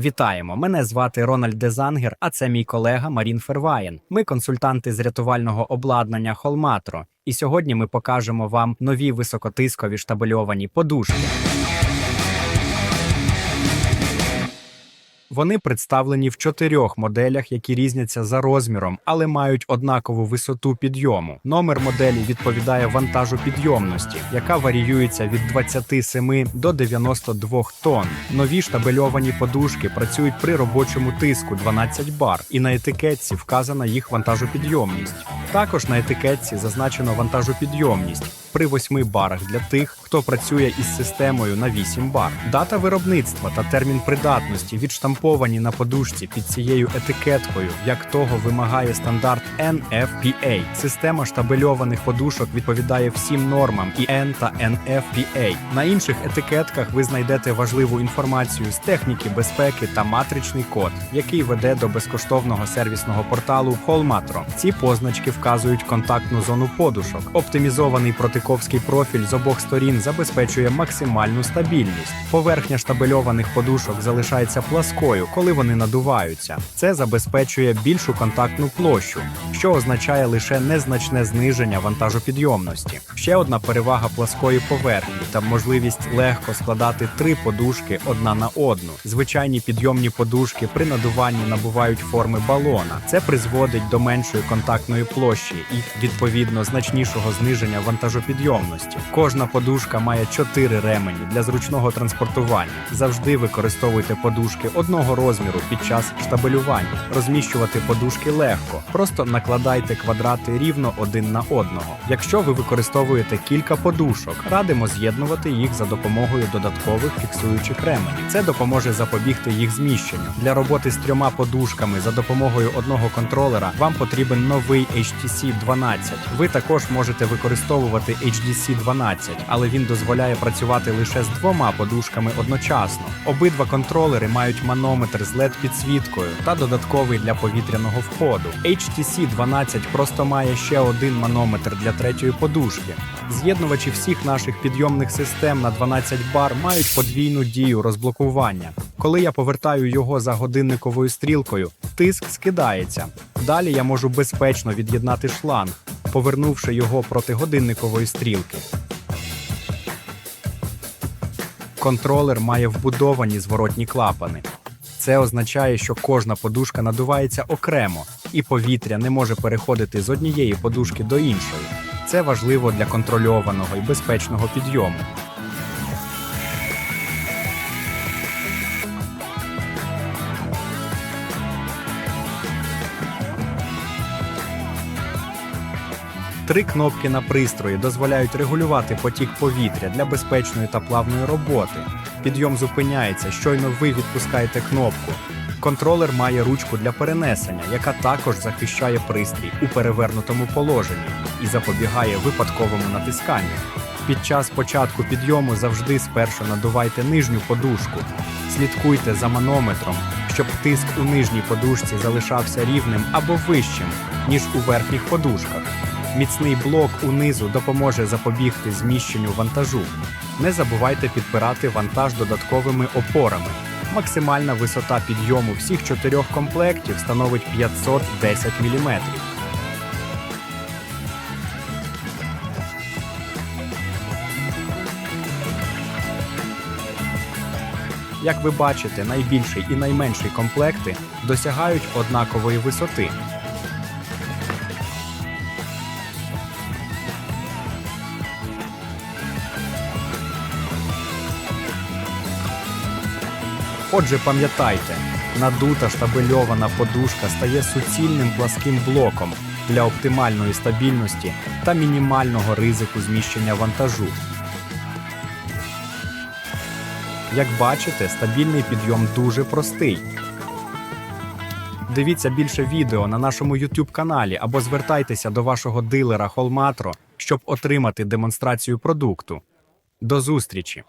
Вітаємо! Мене звати Рональд Дезангер, а це мій колега Марін Ферваєн. Ми консультанти з рятувального обладнання Холматро. І сьогодні ми покажемо вам нові високотискові штабельовані подушки. Вони представлені в чотирьох моделях, які різняться за розміром, але мають однакову висоту підйому. Номер моделі відповідає вантажу підйомності, яка варіюється від 27 до 92 тонн. Нові штабельовані подушки працюють при робочому тиску 12 бар, і на етикетці вказана їх вантажопідйомність. Також на етикетці зазначено вантажопідйомність при 8 барах для тих, хто працює із системою на 8 бар. Дата виробництва та термін придатності відштамповані на подушці під цією етикеткою, як того вимагає стандарт NFPA. Система штабельованих подушок відповідає всім нормам і N та NFPA. На інших етикетках ви знайдете важливу інформацію з техніки безпеки та матричний код, який веде до безкоштовного сервісного порталу Hallmatro. Ці позначки вказують контактну зону подушок. Оптимізований протиковський профіль з обох сторін забезпечує максимальну стабільність. Поверхня штабельованих подушок залишається пласкою, коли вони надуваються. Це забезпечує більшу контактну площу, що означає лише незначне зниження вантажопідйомності. Ще одна перевага пласкої поверхні та можливість легко складати три подушки одна на одну. Звичайні підйомні подушки при надуванні набувають форми балона. Це призводить до меншої контактної площі і відповідно значнішого зниження вантажопідйомності. Кожна подушка має чотири ремені для зручного транспортування. Завжди використовуйте подушки одного розміру під час штабелювання. Розміщувати подушки легко. Просто накладайте квадрати рівно один на одного. Якщо ви використовуєте кілька подушок, радимо з'єднувати їх за допомогою додаткових фіксуючих ременів. Це допоможе запобігти їх зміщенню. Для роботи з трьома подушками за допомогою одного контролера вам потрібен новий HTC 12. Ви також можете використовувати HDC 12, але він дозволяє працювати лише з двома подушками одночасно. Обидва контролери мають манометр з led підсвіткою та додатковий для повітряного входу. HTC 12 просто має ще один манометр для третьої подушки. З'єднувачі всіх наших підйомних систем на 12 бар мають подвійну дію розблокування. Коли я повертаю його за годинниковою стрілкою, тиск скидається. Далі я можу безпечно від'єднати шланг, повернувши його проти годинникової стрілки. Контролер має вбудовані зворотні клапани. Це означає, що кожна подушка надувається окремо, і повітря не може переходити з однієї подушки до іншої. Це важливо для контрольованого і безпечного підйому. Три кнопки на пристрої дозволяють регулювати потік повітря для безпечної та плавної роботи. Підйом зупиняється, щойно ви відпускаєте кнопку. Контролер має ручку для перенесення, яка також захищає пристрій у перевернутому положенні і запобігає випадковому натисканню. Під час початку підйому завжди спершу надувайте нижню подушку. Слідкуйте за манометром, щоб тиск у нижній подушці залишався рівним або вищим, ніж у верхніх подушках. Міцний блок унизу допоможе запобігти зміщенню вантажу. Не забувайте підпирати вантаж додатковими опорами. Максимальна висота підйому всіх чотирьох комплектів становить 510 мм. Як ви бачите, найбільший і найменший комплекти досягають однакової висоти. Отже, пам'ятайте, надута штабельована подушка стає суцільним пласким блоком для оптимальної стабільності та мінімального ризику зміщення вантажу. Як бачите, стабільний підйом дуже простий. Дивіться більше відео на нашому YouTube каналі або звертайтеся до вашого дилера Холматро, щоб отримати демонстрацію продукту. До зустрічі!